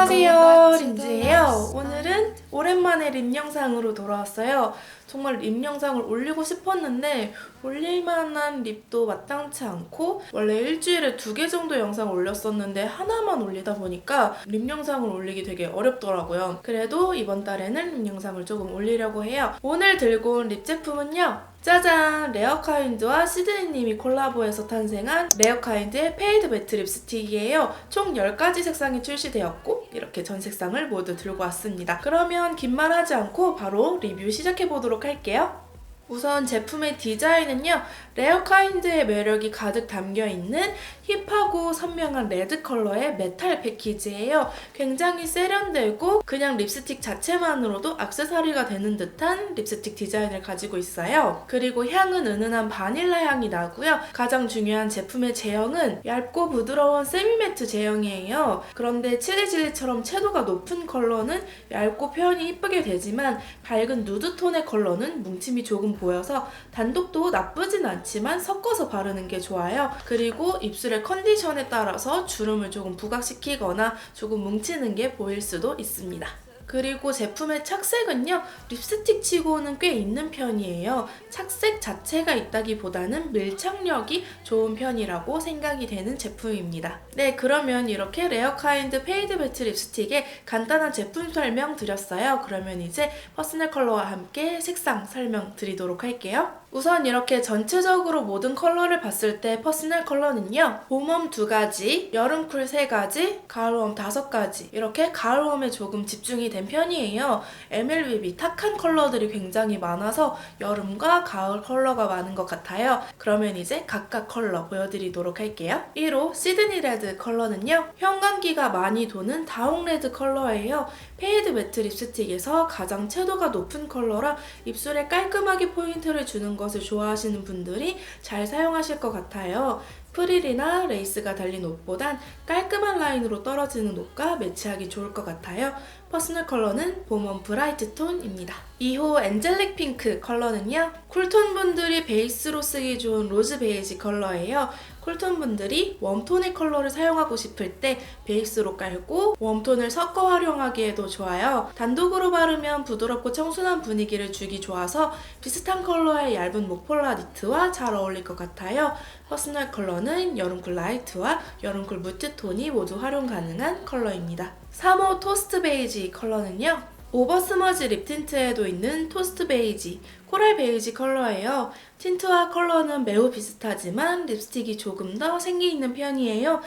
안녕하세요. 린지예요. 오늘은 오랜만에 립 영상으로 돌아왔어요. 정말 립 영상을 올리고 싶었는데 올릴만한 립도 마땅치 않고 원래 일주일에 두 개 정도 영상을 올렸었는데 하나만 올리다 보니까 립 영상을 올리기 되게 어렵더라고요. 그래도 이번 달에는 립 영상을 조금 올리려고 해요. 오늘 들고 온 립 제품은요 짜잔! 레어카인드와 시드니님이 콜라보해서 탄생한 레어카인드의 페이드 매트 립스틱이에요. 총 10가지 색상이 출시되었고 이렇게 전 색상을 모두 들고 왔습니다. 그러면 긴 말 하지 않고 바로 리뷰 시작해보도록 할게요. 우선 제품의 디자인은요, 레어카인드의 매력이 가득 담겨 있는 힙하고 선명한 레드 컬러의 메탈 패키지예요. 굉장히 세련되고 그냥 립스틱 자체만으로도 악세사리가 되는 듯한 립스틱 디자인을 가지고 있어요. 그리고 향은 은은한 바닐라 향이 나고요. 가장 중요한 제품의 제형은 얇고 부드러운 세미매트 제형이에요. 그런데 칠리질리처럼 채도가 높은 컬러는 얇고 표현이 이쁘게 되지만 밝은 누드톤의 컬러는 뭉침이 조금 보여서 단독도 나쁘진 않지만 섞어서 바르는 게 좋아요. 그리고 입술의 컨디션에 따라서 주름을 조금 부각시키거나 조금 뭉치는 게 보일 수도 있습니다. 그리고 제품의 착색은요, 립스틱 치고는 꽤 있는 편이에요. 착색 자체가 있다기보다는 밀착력이 좋은 편이라고 생각이 되는 제품입니다. 네, 그러면 이렇게 레어카인드 페이드 매트 립스틱의 간단한 제품 설명 드렸어요. 그러면 이제 퍼스널 컬러와 함께 색상 설명 드리도록 할게요. 우선 이렇게 전체적으로 모든 컬러를 봤을 때 퍼스널 컬러는요. 봄웜 두 가지, 여름쿨 세 가지, 가을웜 다섯 가지 이렇게 가을웜에 조금 집중이 된 편이에요. MLBB 탁한 컬러들이 굉장히 많아서 여름과 가을 컬러가 많은 것 같아요. 그러면 이제 각각 컬러 보여드리도록 할게요. 1호 시드니 레드 컬러는요. 형광기가 많이 도는 다홍 레드 컬러예요. 페이드 매트 립스틱에서 가장 채도가 높은 컬러라 입술에 깔끔하게 포인트를 주는 것을 좋아하시는 분들이 잘 사용하실 것 같아요. 프릴이나 레이스가 달린 옷보단 깔끔한 라인으로 떨어지는 옷과 매치하기 좋을 것 같아요. 퍼스널 컬러는 봄원 브라이트 톤입니다. 2호 엔젤릭 핑크 컬러는요. 쿨톤 분들이 베이스로 쓰기 좋은 로즈 베이지 컬러예요. 쿨톤 분들이 웜톤의 컬러를 사용하고 싶을 때 베이스로 깔고 웜톤을 섞어 활용하기에도 좋아요. 단독으로 바르면 부드럽고 청순한 분위기를 주기 좋아서 비슷한 컬러의 얇은 목폴라 니트와 잘 어울릴 것 같아요. 퍼스널 컬러는 여름쿨 라이트와 여름쿨 무트톤이 모두 활용 가능한 컬러입니다. 3호 토스트 베이지 컬러는요. 오버 스머지 립 틴트에도 있는 토스트 베이지, 코랄 베이지 컬러예요. 틴트와 컬러는 매우 비슷하지만 립스틱이 조금 더 생기 있는 편이에요.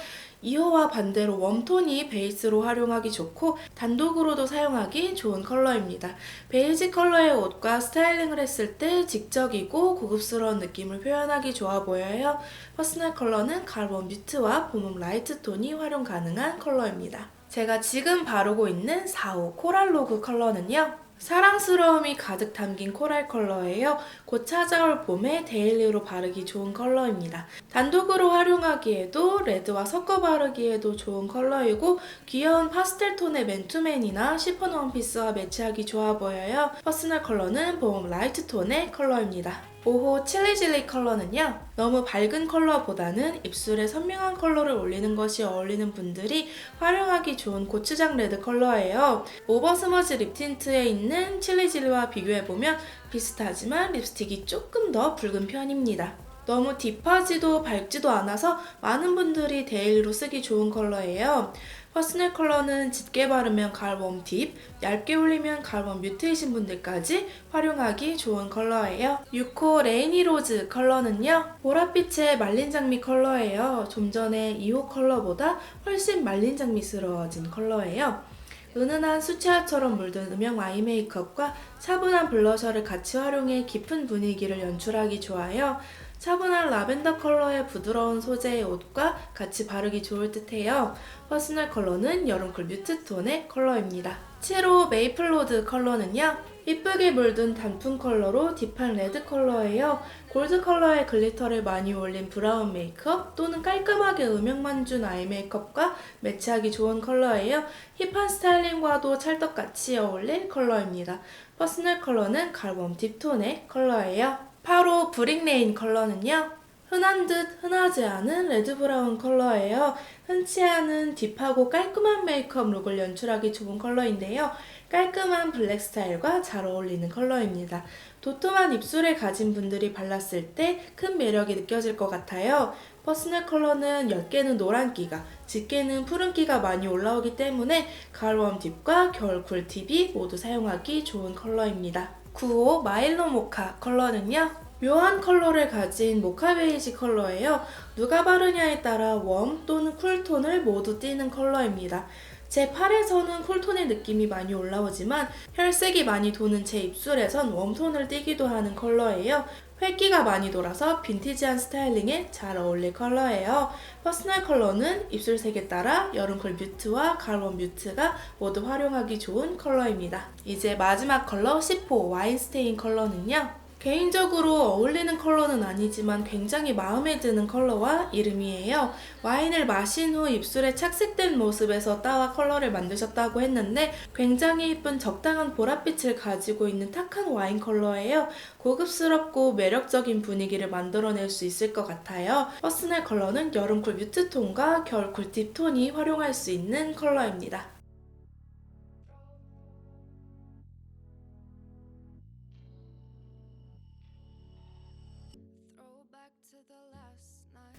2호와 반대로 웜톤이 베이스로 활용하기 좋고 단독으로도 사용하기 좋은 컬러입니다. 베이지 컬러의 옷과 스타일링을 했을 때 직접이고 고급스러운 느낌을 표현하기 좋아 보여요. 퍼스널 컬러는 가을웜 뮤트와 봄웜 라이트 톤이 활용 가능한 컬러입니다. 제가 지금 바르고 있는 4호 코랄 로그 컬러는요. 사랑스러움이 가득 담긴 코랄 컬러예요. 곧 찾아올 봄에 데일리로 바르기 좋은 컬러입니다. 단독으로 활용하기에도 레드와 섞어 바르기에도 좋은 컬러이고 귀여운 파스텔 톤의 맨투맨이나 시폰 원피스와 매치하기 좋아 보여요. 퍼스널 컬러는 봄 라이트 톤의 컬러입니다. 5호 칠리질리 컬러는요. 너무 밝은 컬러보다는 입술에 선명한 컬러를 올리는 것이 어울리는 분들이 활용하기 좋은 고추장 레드 컬러예요. 오버스머지 립 틴트에 있는 칠리질리와 비교해보면 비슷하지만 립스틱이 조금 더 붉은 편입니다. 너무 딥하지도 밝지도 않아서 많은 분들이 데일리로 쓰기 좋은 컬러예요. 퍼스널 컬러는 짙게 바르면 가을웜 딥, 얇게 올리면 가을웜 뮤트이신 분들까지 활용하기 좋은 컬러예요. 6호 레이니 로즈 컬러는요. 보랏빛의 말린 장미 컬러예요. 좀 전에 2호 컬러보다 훨씬 말린 장미스러워진 컬러예요. 은은한 수채화처럼 물든 음영 아이 메이크업과 차분한 블러셔를 같이 활용해 깊은 분위기를 연출하기 좋아요. 차분한 라벤더 컬러의 부드러운 소재의 옷과 같이 바르기 좋을 듯해요. 퍼스널 컬러는 여름쿨 뮤트 톤의 컬러입니다. 7호 메이플로드 컬러는요. 이쁘게 물든 단풍 컬러로 딥한 레드 컬러예요. 골드 컬러의 글리터를 많이 올린 브라운 메이크업 또는 깔끔하게 음영만 준 아이 메이크업과 매치하기 좋은 컬러예요. 힙한 스타일링과도 찰떡같이 어울릴 컬러입니다. 퍼스널 컬러는 갈웜 딥톤의 컬러예요. 8호 브릭레인 컬러는요. 흔한 듯 흔하지 않은 레드 브라운 컬러예요. 흔치 않은 딥하고 깔끔한 메이크업 룩을 연출하기 좋은 컬러인데요. 깔끔한 블랙 스타일과 잘 어울리는 컬러입니다. 도톰한 입술을 가진 분들이 발랐을 때 큰 매력이 느껴질 것 같아요. 퍼스널 컬러는 옅게는 노란기가, 짙게는 푸른기가 많이 올라오기 때문에 가을 웜팁과 겨울 쿨팁이 모두 사용하기 좋은 컬러입니다. 95 마일로 모카 컬러는요. 묘한 컬러를 가진 모카 베이지 컬러예요. 누가 바르냐에 따라 웜 또는 쿨톤을 모두 띠는 컬러입니다. 제 팔에서는 쿨톤의 느낌이 많이 올라오지만 혈색이 많이 도는 제 입술에선 웜톤을 띠기도 하는 컬러예요. 획기가 많이 돌아서 빈티지한 스타일링에 잘 어울릴 컬러예요. 퍼스널 컬러는 입술색에 따라 여름쿨 뮤트와 가을웜 뮤트가 모두 활용하기 좋은 컬러입니다. 이제 마지막 컬러 10호 와인스테인 컬러는요. 개인적으로 어울리는 컬러는 아니지만 굉장히 마음에 드는 컬러와 이름이에요. 와인을 마신 후 입술에 착색된 모습에서 따와 컬러를 만드셨다고 했는데 굉장히 예쁜 적당한 보랏빛을 가지고 있는 탁한 와인 컬러예요. 고급스럽고 매력적인 분위기를 만들어낼 수 있을 것 같아요. 퍼스널 컬러는 여름쿨 뮤트 톤과 겨울 쿨팁 톤이 활용할 수 있는 컬러입니다.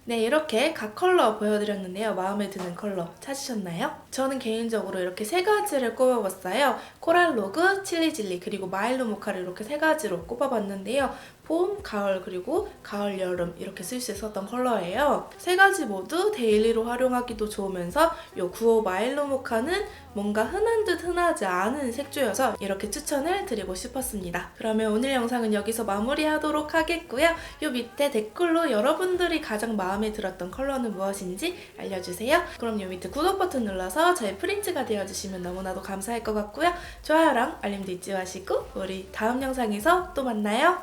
네, 이렇게 각 컬러 보여드렸는데요. 마음에 드는 컬러 찾으셨나요? 저는 개인적으로 이렇게 세 가지를 꼽아봤어요. 코랄 로그, 칠리 질리, 그리고 마일로 모카를 이렇게 세 가지로 꼽아봤는데요. 봄, 가을, 그리고 가을, 여름 이렇게 쓸 수 있었던 컬러예요. 세 가지 모두 데일리로 활용하기도 좋으면서 이95 마일로 모카는 뭔가 흔한 듯 흔하지 않은 색조여서 이렇게 추천을 드리고 싶었습니다. 그러면 오늘 영상은 여기서 마무리하도록 하겠고요. 이 밑에 댓글로 여러분들이 가장 마음에 들었던 컬러는 무엇인지 알려주세요. 그럼 이 밑에 구독 버튼 눌러서 저의 프린츠가 되어주시면 너무나도 감사할 것 같고요. 좋아요랑 알림도 잊지 마시고 우리 다음 영상에서 또 만나요.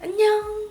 안녕!